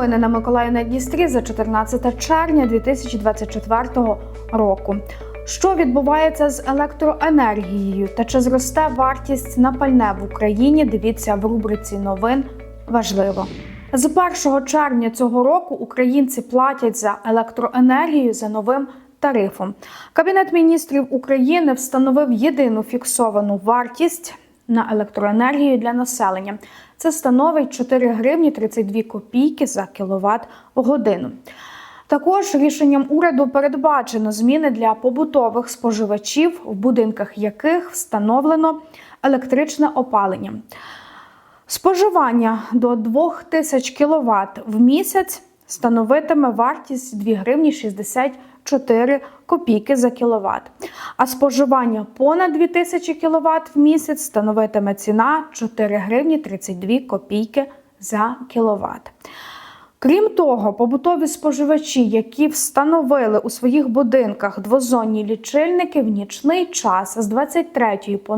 Новини на Миколаїв на Дністрі за 14 червня 2024 року. Що відбувається з електроенергією та чи зросте вартість на пальне в Україні? Дивіться в рубриці новин важливо. З 1 червня цього року українці платять за електроенергію за новим тарифом. Кабінет міністрів України встановив єдину фіксовану вартість на електроенергію для населення. Це становить 4 гривні 32 копійки за кіловат годину. Також рішенням уряду передбачено зміни для побутових споживачів, в будинках яких встановлено електричне опалення. Споживання до 2000 кВт в місяць становитиме вартість 2 гривні 64 копійки за кіловат. А споживання понад 2000 кВт в місяць становитиме ціна 4 гривні 32 копійки за кіловат. Крім того, побутові споживачі, які встановили у своїх будинках двозонні лічильники в нічний час з 23 по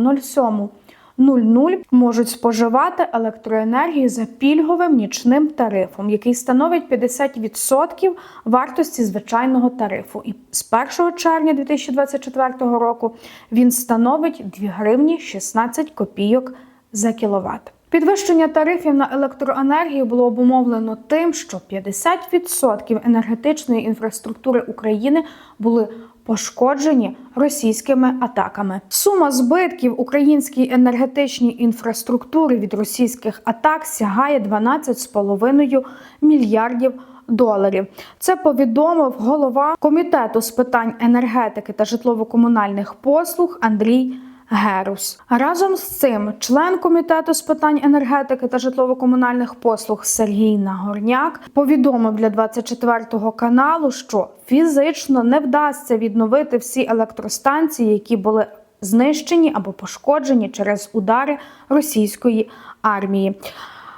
07.00 можуть споживати електроенергію за пільговим нічним тарифом, який становить 50% вартості звичайного тарифу. І з 1 червня 2024 року він становить 2 гривні 16 копійок за кіловат. Підвищення тарифів на електроенергію було обумовлено тим, що 50% енергетичної інфраструктури України були пошкоджені російськими атаками. Сума збитків українській енергетичній інфраструктури від російських атак сягає 12,5 мільярдів. Доларів це повідомив голова комітету з питань енергетики та житлово-комунальних послуг Андрій Герус. Разом з цим член комітету з питань енергетики та житлово-комунальних послуг Сергій Нагорняк повідомив для 24 каналу, що фізично не вдасться відновити всі електростанції, які були знищені або пошкоджені через удари російської армії.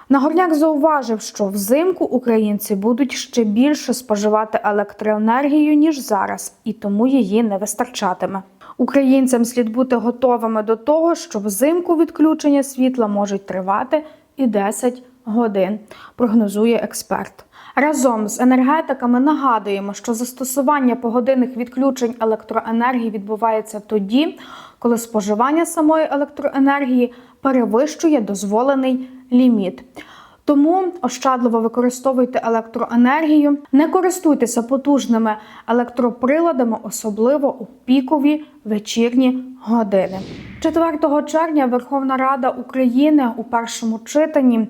Нагорняк зауважив, що взимку українці будуть ще більше споживати електроенергію ніж зараз, і тому її не вистачатиме. Українцям слід бути готовими до того, що взимку відключення світла можуть тривати і 10 годин, прогнозує експерт. Разом з енергетиками нагадуємо, що застосування погодинних відключень електроенергії відбувається тоді, коли споживання самої електроенергії перевищує дозволений ліміт. Тому ощадливо використовуйте електроенергію, не користуйтеся потужними електроприладами, особливо у пікові вечірні години. 4 червня Верховна Рада України у першому читанні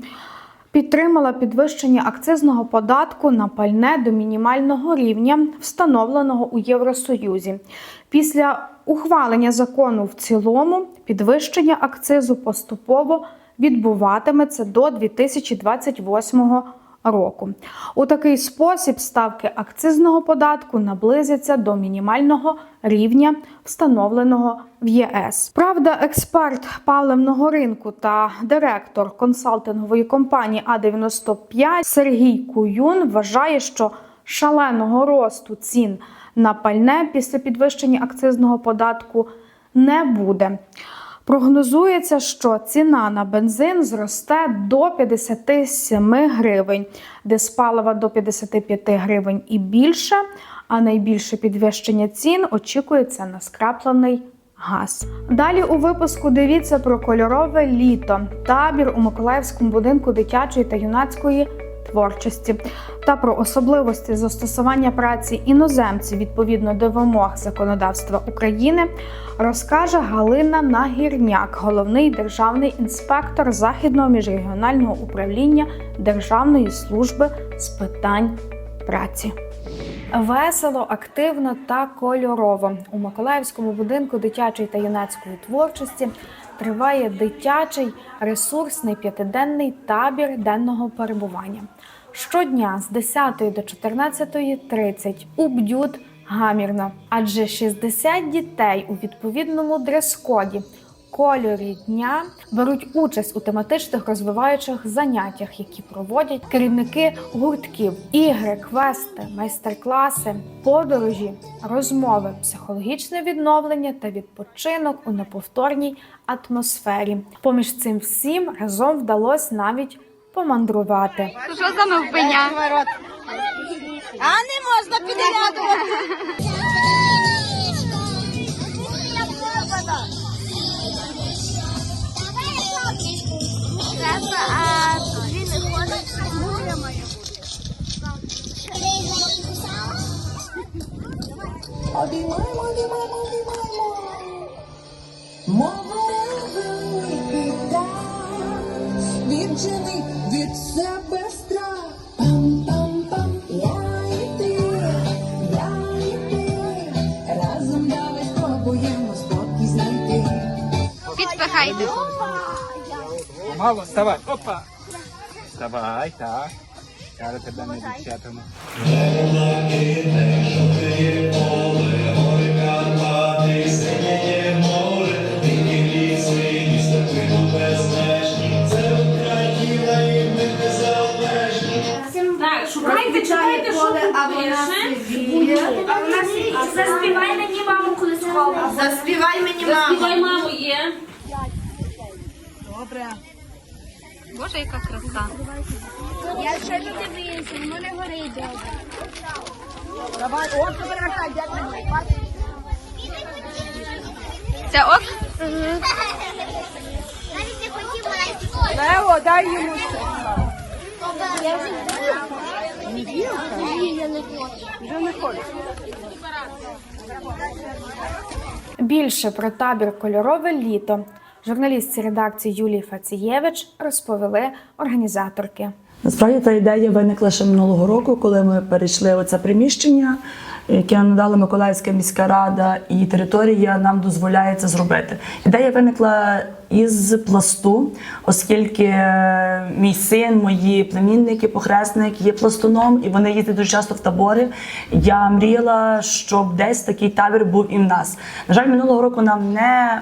підтримала підвищення акцизного податку на пальне до мінімального рівня, встановленого у Євросоюзі. Після ухвалення закону в цілому підвищення акцизу поступово відбуватиметься до 2028 року. У такий спосіб ставки акцизного податку наблизяться до мінімального рівня, встановленого в ЄС. Правда, експерт паливного ринку та директор консалтингової компанії А95 Сергій Куюн вважає, що шаленого росту цін на пальне після підвищення акцизного податку не буде. Прогнозується, що ціна на бензин зросте до 57 гривень, диспалива до 55 гривень і більше. А найбільше підвищення цін очікується на скраплений газ. Далі у випуску дивіться про кольорове літо, табір у Миколаївському будинку дитячої та юнацької творчості та про особливості застосування праці іноземців відповідно до вимог законодавства України розкаже Галина Нагірняк, головний державний інспектор західного міжрегіонального управління Державної служби з питань праці. Весело, активно та кольорово у Миколаївському будинку дитячої та юнацької творчості триває дитячий ресурсний п'ятиденний табір денного перебування. Щодня з 10 до 14.30 у бдют гамірно, адже 60 дітей у відповідному дрес-коді кольорі дня беруть участь у тематичних розвиваючих заняттях, які проводять керівники гуртків, ігри, квести, майстер-класи, подорожі, розмови, психологічне відновлення та відпочинок у неповторній атмосфері. Поміж цим всім разом вдалося навіть помандрувати. Що за навпиня? А не можна підглядувати. Мало, вставай. Опа. Вставай, так. Зараз тебе не дівчатами. Так, шукайте, читайте, що тут пише. Заспівай мені маму колискову. Заспівай мені маму. Заспівай маму є. Боже, яка краса. Якщо не дивися, воно не горить добре. Давай, от перевертай, дядь мені. Це ок? Не. Лео, дай йому. Я вже Ні, я не хочу. Вже не хочу. Більше про табір Кольорове літо журналістці редакції Юлії Фацієвич розповіли організаторки. Насправді та ідея виникла ще минулого року, коли ми перейшли оце приміщення, яке надала Миколаївська міська рада, і територія нам дозволяє це зробити. Ідея виникла із пласту, оскільки е, мій син, мої племінники, похресник є пластуном, і вони їздять дуже часто в табори. Я мріяла, щоб десь такий табір був і в нас. На жаль, минулого року нам не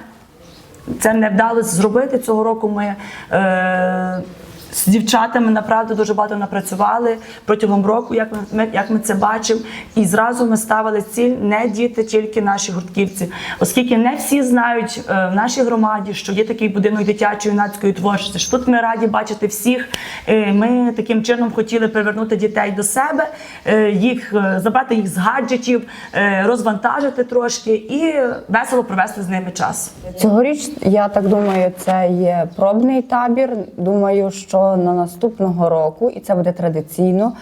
це не вдалося зробити. Цього року ми е, з дівчатами направду дуже багато напрацювали протягом року, як ми, як ми це бачимо. І зразу ми ставили ціль не діти тільки наші гуртківці, оскільки не всі знають е, в нашій громаді, що є такий будинок дитячої юнацької творчості. що Тут ми раді бачити всіх. Е, Ми таким чином хотіли привернути дітей до себе, е, їх е, забрати їх з гаджетів, е, розвантажити трошки і весело провести з ними час. Цьогоріч, я так думаю, це є пробний табір. Думаю, що на наступного року, і це буде традиційно,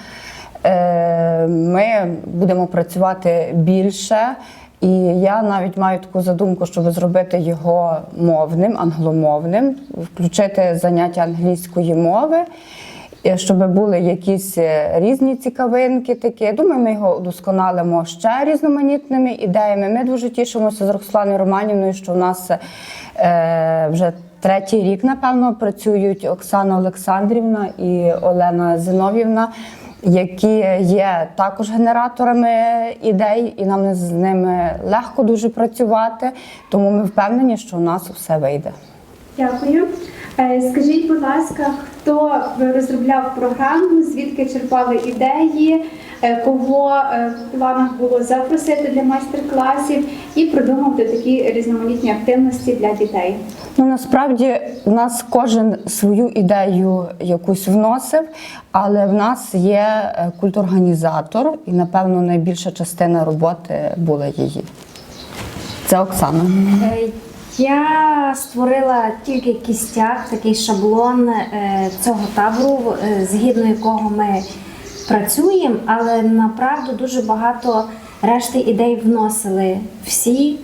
е, ми будемо працювати більше. І я навіть маю таку задумку, щоб зробити його мовним, англомовним, включити заняття англійської мови, щоб були якісь е, різні цікавинки такі. Думаю, ми його удосконалимо ще різноманітними ідеями. Ми дуже тішимося з Роксланою Романівною, що в нас е, вже третій рік, напевно, працюють Оксана Олександрівна і Олена Зиновівна. Які є також генераторами ідей, і нам з ними легко дуже працювати, тому ми впевнені, що у нас все вийде. Дякую. Е, Скажіть, будь ласка, хто розробляв програму, звідки черпали ідеї, е, кого е, в планах було запросити для майстер-класів і продумати такі різноманітні активності для дітей? Ну насправді в нас кожен свою ідею якусь вносив, але в нас є культурганізатор, і напевно найбільша частина роботи була її. Це Оксана. Я створила тільки кістяк, такий шаблон е, цього табору, е, згідно якого ми працюємо, але направду дуже багато решти ідей вносили всі,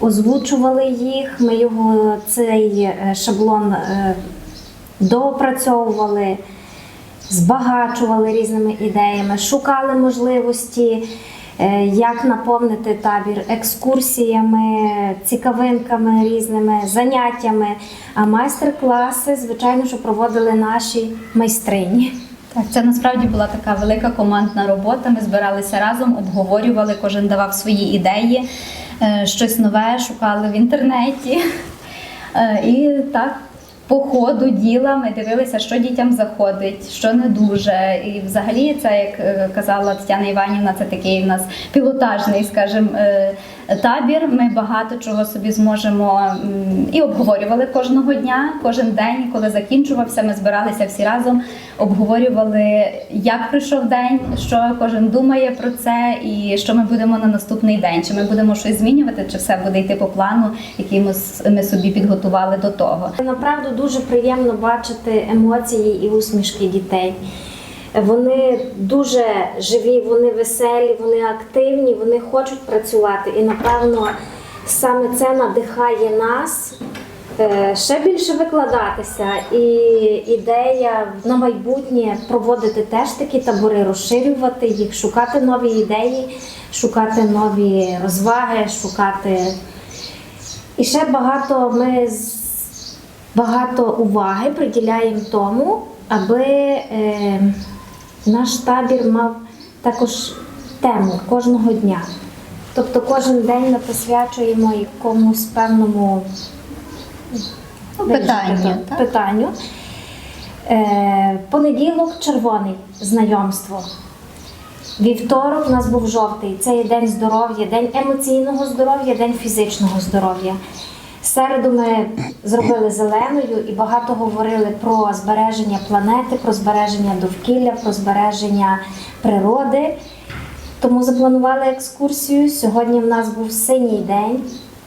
озвучували їх. Ми його цей е, шаблон доопрацьовували збагачували різними ідеями, шукали можливості, як наповнити табір екскурсіями, цікавинками різними, заняттями. А майстер-класи, звичайно, що проводили наші майстрині. Так, це насправді була така велика командна робота. Ми збиралися разом, обговорювали, кожен давав свої ідеї, е, щось нове шукали в інтернеті. Е, І так, по ходу діла ми дивилися, що дітям заходить, що не дуже. І взагалі, це, як е, казала Тетяна Іванівна, це такий у нас пілотажний, скажімо, е, табір. Ми багато чого собі зможемо і обговорювали кожного дня, кожен день, коли закінчувався, ми збиралися всі разом, обговорювали, як пройшов день, що кожен думає про це, і що ми будемо на наступний день. Чи ми будемо щось змінювати, чи все буде йти по плану, який ми, ми собі підготували до того. Направду дуже приємно бачити емоції і усмішки дітей. Вони дуже живі, вони веселі, вони активні, вони хочуть працювати. І напевно саме це надихає нас е, ще більше викладатися. І ідея на майбутнє проводити теж такі табори, розширювати їх, шукати нові ідеї, шукати нові розваги, шукати. І ще багато ми багато уваги приділяємо тому, аби е, наш табір мав також тему кожного дня. Тобто кожен день ми присвячуємо якомусь певному Ну, питанню, питанню. Е, понеділок червоний знайомство. Вівторок у нас був жовтий. Це є день здоров'я, день емоційного здоров'я, день фізичного здоров'я. Середу ми зробили зеленою і багато говорили про збереження планети, про збереження довкілля, про збереження природи. Тому запланували екскурсію. Сьогодні в нас був синій день,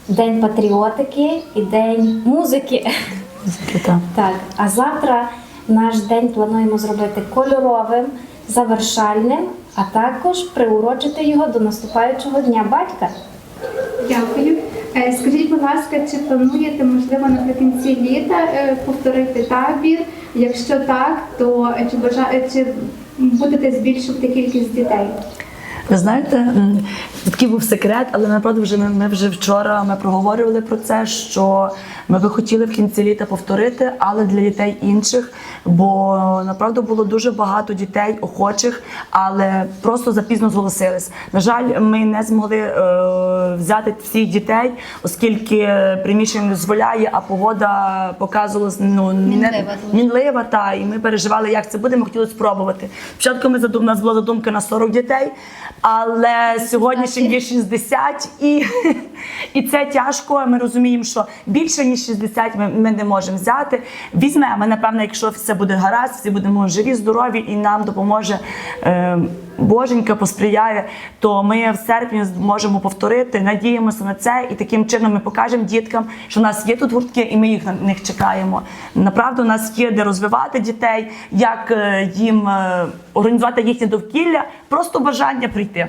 день патріотики і день музики. Так, а завтра наш день плануємо зробити кольоровим, завершальним, а також приурочити його до наступаючого дня батька. Дякую. Е, Скажіть, будь ласка, чи плануєте, можливо, наприкінці літа е, повторити табір? Якщо так, то чи бажа... чи будете збільшувати кількість дітей? Ви знаєте, такий був секрет, але направду вже ми, ми вже вчора ми проговорювали про це, що ми би хотіли в кінці літа повторити, але для дітей інших, бо направду було дуже багато дітей охочих, але просто запізно зголосились. На жаль, ми не змогли е, взяти всіх дітей, оскільки приміщення не дозволяє, а погода показувала ну, Мінлива мінлива, та і ми переживали, як це буде. Ми хотіли спробувати. Спочатку ми задум, у нас була задумка на 40 дітей, але сьогодні ще є 60, і, і це тяжко. Ми розуміємо, що більше ніж 60 ми, ми не можемо взяти. Візьмемо, напевно, якщо все буде гаразд, всі будемо живі, здорові, і нам допоможе. Е, Боженька посприяє, то ми в серпні зможемо повторити. Надіємося на це, і таким чином ми покажемо діткам, що в нас є тут гуртки, і ми їх на них чекаємо. Направду, у нас є де розвивати дітей, як е, їм е, організувати їхнє довкілля, просто бажання прийти.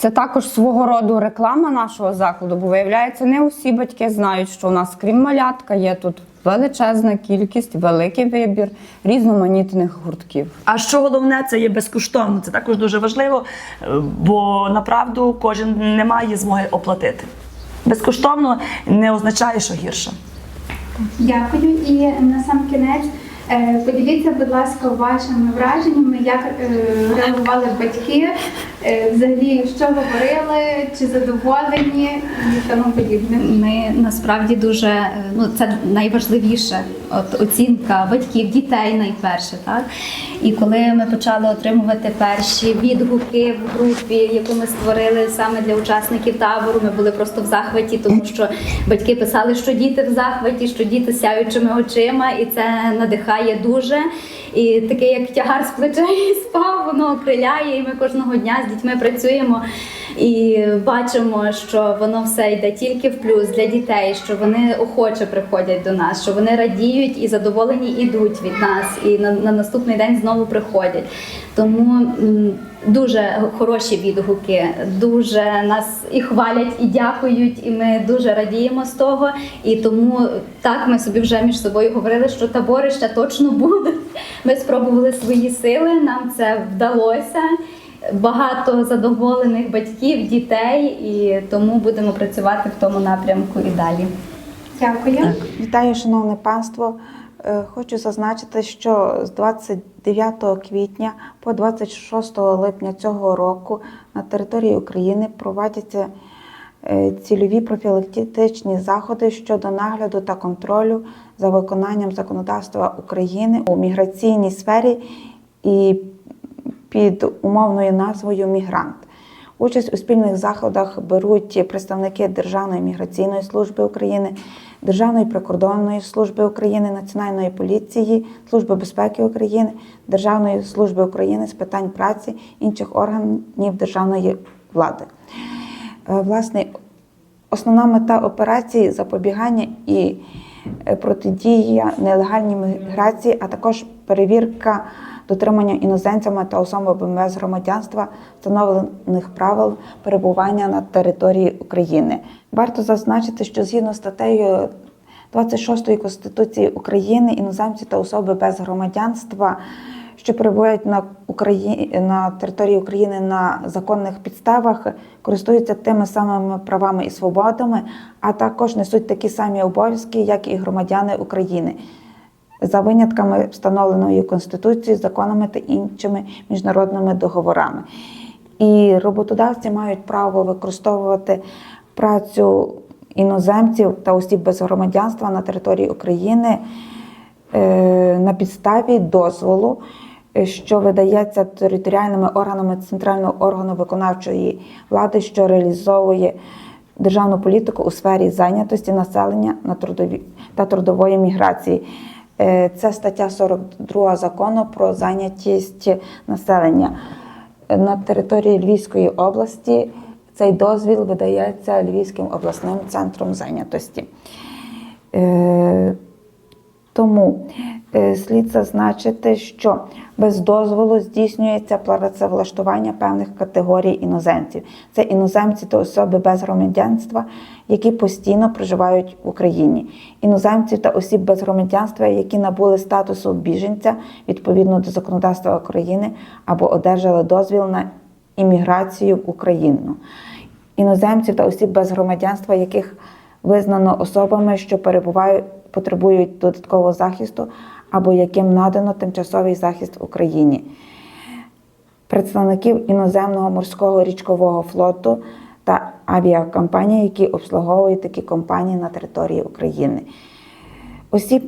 Це також свого роду реклама нашого закладу, бо виявляється, не усі батьки знають, що у нас, крім малятка, є тут величезна кількість, великий вибір різноманітних гуртків. А що головне, це є безкоштовно. Це також дуже важливо, е, бо направду кожен не має змоги оплатити. Безкоштовно не означає, що гірше. Дякую. І на сам кінець е, поділіться, будь ласка, вашими враженнями, як е, реагували батьки, взагалі, що говорили, чи задоволені і тому подібне. Ми насправді дуже е, ну це найважливіше, от оцінка батьків, дітей найперше, так і коли ми почали отримувати перші відгуки в групі, яку ми створили саме для учасників табору, ми були просто в захваті, тому що батьки писали, що діти в захваті, що діти сяючими очима, і це надихає дуже. І таке, як тягар з плечей спав, воно окриляє, і ми кожного дня з дітьми працюємо і бачимо, що воно все йде тільки в плюс для дітей, що вони охоче приходять до нас, що вони радіють і задоволені йдуть від нас, і на, на наступний день знову приходять. Тому дуже хороші відгуки, дуже нас і хвалять, і дякують, і ми дуже радіємо з того. І тому так ми собі вже між собою говорили, що табори ще точно будуть. Ми спробували свої сили, нам це вдалося. Багато задоволених батьків, дітей, і тому будемо працювати в тому напрямку і далі. Дякую. Вітаю, шановне панство. Е, Хочу зазначити, що з 29 квітня по 26 липня цього року на території України проводяться е, цільові профілактичні заходи щодо нагляду та контролю за виконанням законодавства України у міграційній сфері і під умовною назвою Мігрант. Участь у спільних заходах беруть представники Державної міграційної служби України, Державної прикордонної служби України, Національної поліції, Служби безпеки України, Державної служби України з питань праці, інших органів державної влади. Е, Власне, основна мета операції запобігання і е, протидія нелегальній міграції, а також перевірка дотримання іноземцями та особами без громадянства встановлених правил перебування на території України. Варто зазначити, що згідно статтею 26 Конституції України іноземці та особи без громадянства, що перебувають на Україні на території України на законних підставах, користуються тими самими правами і свободами, а також несуть такі самі обов'язки, як і громадяни України. За винятками встановленої Конституцією, законами та іншими міжнародними договорами. І роботодавці мають право використовувати працю іноземців та осіб без громадянства на території України е, на підставі дозволу, що видається територіальними органами центрального органу виконавчої влади, що реалізовує державну політику у сфері зайнятості населення на трудові та трудової міграції. Е, Це стаття 42 закону про зайнятість населення на території Львівської області. Цей дозвіл видається Львівським обласним центром зайнятості. Тому е, слід зазначити, що без дозволу здійснюється працевлаштування певних категорій іноземців. Це іноземці та особи без громадянства, які постійно проживають в Україні. Іноземців та осіб без громадянства, які набули статусу біженця відповідно до законодавства України або одержали дозвіл на імміграцію в Україну. Іноземців та осіб без громадянства, яких визнано особами, що перебувають, потребують додаткового захисту або яким надано тимчасовий захист в Україні, представників іноземного морського річкового флоту та авіакомпаній, які обслуговують такі компанії на території України, осіб,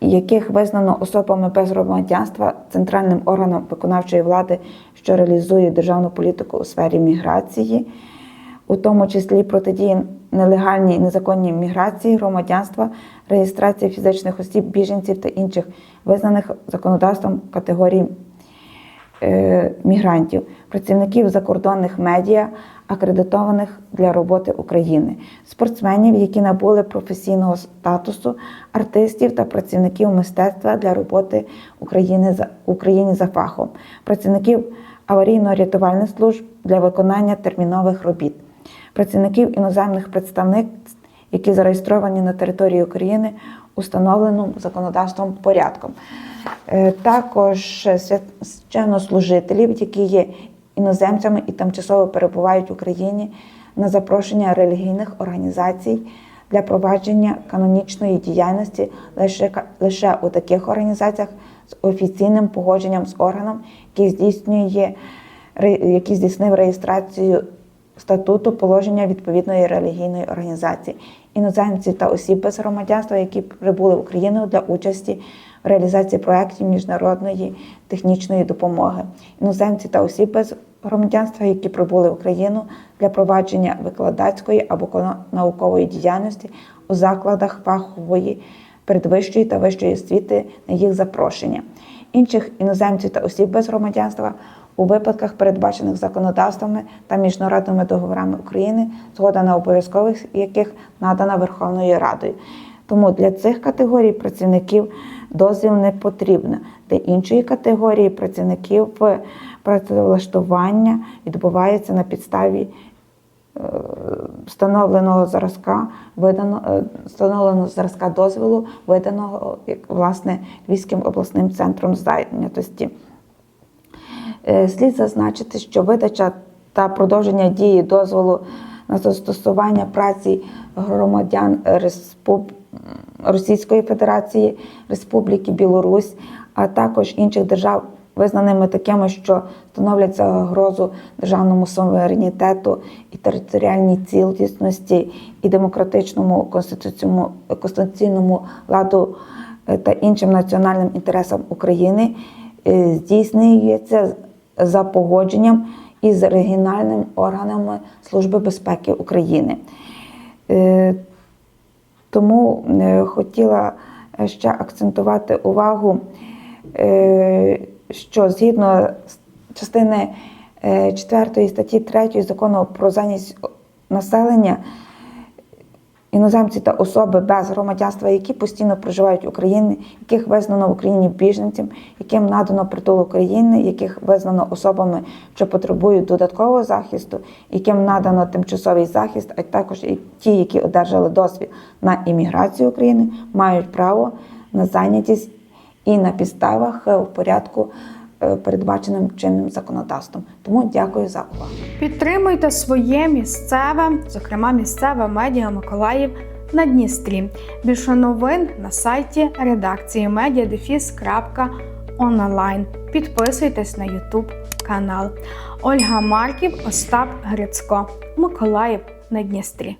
яких визнано особами без громадянства центральним органом виконавчої влади, що реалізує державну політику у сфері міграції у тому числі протидії нелегальній незаконній міграції, громадянства, реєстрації фізичних осіб, біженців та інших визнаних законодавством категорій е, мігрантів, працівників закордонних медіа, акредитованих для роботи України, спортсменів, які набули професійного статусу, артистів та працівників мистецтва для роботи України за Україні за фахом, працівників аварійно-рятувальних служб для виконання термінових робіт працівників іноземних представництв, які зареєстровані на території України установленим законодавством порядком. Е, Також священнослужителів, які є іноземцями і тимчасово перебувають в Україні на запрошення релігійних організацій для провадження канонічної діяльності лише, лише у таких організаціях з офіційним погодженням з органом, який здійснює який здійснив реєстрацію статуту положення відповідної релігійної організації, іноземців та осіб без громадянства, які прибули в Україну для участі в реалізації проєктів міжнародної технічної допомоги, іноземці та осіб без громадянства, які прибули в Україну для провадження викладацької або наукової діяльності у закладах фахової передвищої та вищої освіти на їх запрошення, інших іноземців та осіб без громадянства у випадках, передбачених законодавствами та міжнародними договорами України, згода на обов'язкових яких надана Верховною Радою. Тому для цих категорій працівників дозвіл не потрібно. Для іншої категорії працівників працевлаштування відбувається на підставі е, встановленого зразка, видано, е, встановленого зразка дозволу, виданого як, власне Львівським обласним центром зайнятості. Е, Слід зазначити, що видача та продовження дії дозволу на застосування праці громадян Респуб... Російської Федерації, Республіки Білорусь, а також інших держав, визнаними такими, що становлять загрозу державному суверенітету і територіальній цілісності і демократичному конституційному, конституційному ладу е, та іншим національним інтересам України, е, здійснюється за погодженням із регіональними органами Служби безпеки України. Е, Тому е, хотіла ще акцентувати увагу, е, що згідно частини 4 статті 3 закону про зайнятість населення, іноземці та особи без громадянства, які постійно проживають в Україні, яких визнано в Україні біженцям, яким надано притул України, яких визнано особами, що потребують додаткового захисту, яким надано тимчасовий захист, а також і ті, які одержали досвід на імміграцію України, мають право на зайнятість і на підставах е, в порядку, передбаченим чинним законодавством. Тому дякую за увагу. Підтримуйте своє місцеве, зокрема місцеве медіа Миколаїв на Дністрі. Більше новин на сайті редакції media.online. Підписуйтесь на YouTube канал. Ольга Марків, Остап Грицько, Миколаїв на Дністрі.